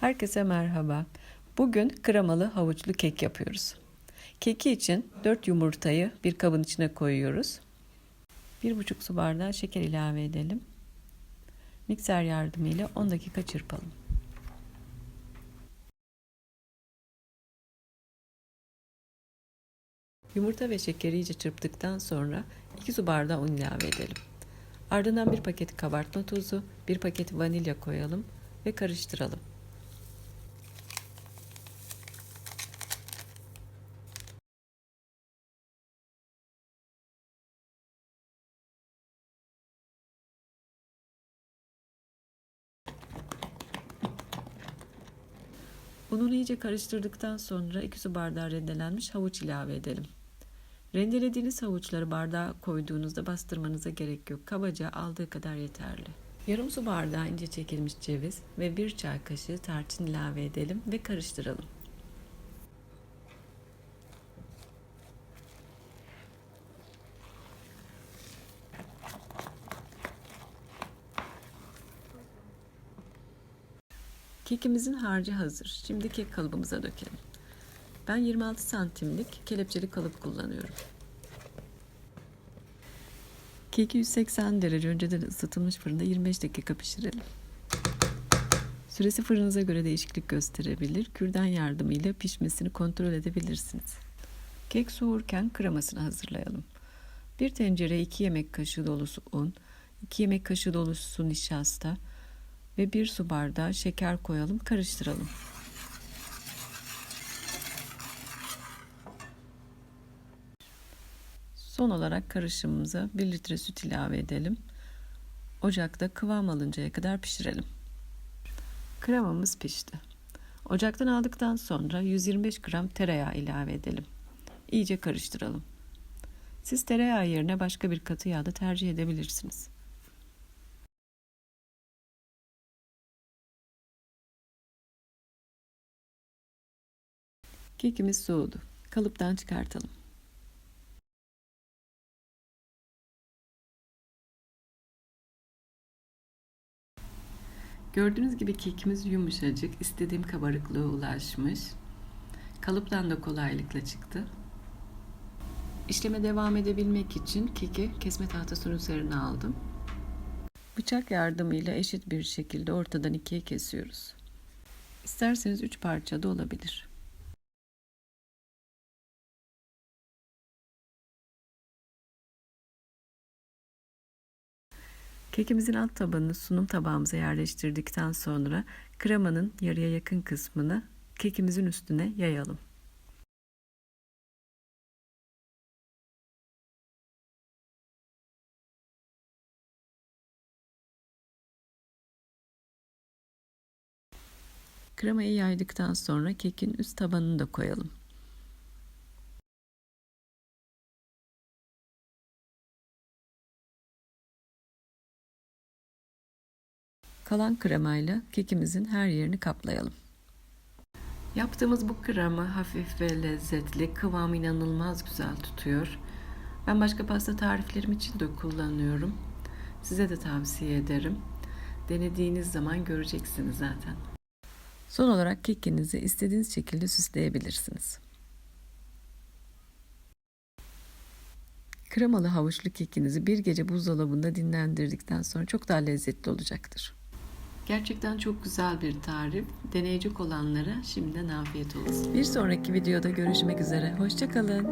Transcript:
Herkese merhaba. Bugün kremalı havuçlu kek yapıyoruz. Keki için 4 yumurtayı bir kabın içine koyuyoruz. 1,5 su bardağı şeker ilave edelim. Mikser yardımıyla 10 dakika çırpalım. Yumurta ve şekeri iyice çırptıktan sonra 2 su bardağı un ilave edelim. Ardından bir paket kabartma tozu, bir paket vanilya koyalım ve karıştıralım. Ununu iyice karıştırdıktan sonra 2 su bardağı rendelenmiş havuç ilave edelim. Rendelediğiniz havuçları bardağa koyduğunuzda bastırmanıza gerek yok. Kabaca aldığı kadar yeterli. Yarım su bardağı ince çekilmiş ceviz ve bir çay kaşığı tarçın ilave edelim ve karıştıralım. Kekimizin harcı hazır. Şimdi kek kalıbımıza dökelim. Ben 26 santimlik kelepçeli kalıp kullanıyorum. Keki 180 derece önceden ısıtılmış fırında 25 dakika pişirelim. Süresi fırınıza göre değişiklik gösterebilir. Kürdan yardımıyla pişmesini kontrol edebilirsiniz. Kek soğurken kremasını hazırlayalım. Bir tencereye 2 yemek kaşığı dolusu un, 2 yemek kaşığı dolusu nişasta ve 1 su bardağı şeker koyalım, karıştıralım. Son olarak karışımımıza 1 litre süt ilave edelim. Ocakta kıvam alıncaya kadar pişirelim. Kremamız pişti. Ocaktan aldıktan sonra 125 gram tereyağı ilave edelim. İyice karıştıralım. Siz tereyağı yerine başka bir katı yağ da tercih edebilirsiniz. Kekimiz soğudu. Kalıptan çıkartalım. Gördüğünüz gibi kekimiz yumuşacık, istediğim kabarıklığa ulaşmış. Kalıptan da kolaylıkla çıktı. İşleme devam edebilmek için keki kesme tahtasının üzerine aldım. Bıçak yardımıyla eşit bir şekilde ortadan ikiye kesiyoruz. İsterseniz üç parça da olabilir. Kekimizin alt tabanını sunum tabağımıza yerleştirdikten sonra kremanın yarıya yakın kısmını kekimizin üstüne yayalım. Kremayı yaydıktan sonra kekin üst tabanını da koyalım. Kalan kremayla kekimizin her yerini kaplayalım. Yaptığımız bu krema hafif ve lezzetli, kıvamı inanılmaz güzel tutuyor. Ben başka pasta tariflerim için de kullanıyorum. Size de tavsiye ederim. Denediğiniz zaman göreceksiniz zaten. Son olarak kekinizi istediğiniz şekilde süsleyebilirsiniz. Kremalı havuçlu kekinizi bir gece buzdolabında dinlendirdikten sonra çok daha lezzetli olacaktır. Gerçekten çok güzel bir tarif. Deneyecek olanlara şimdiden afiyet olsun. Bir sonraki videoda görüşmek üzere. Hoşçakalın.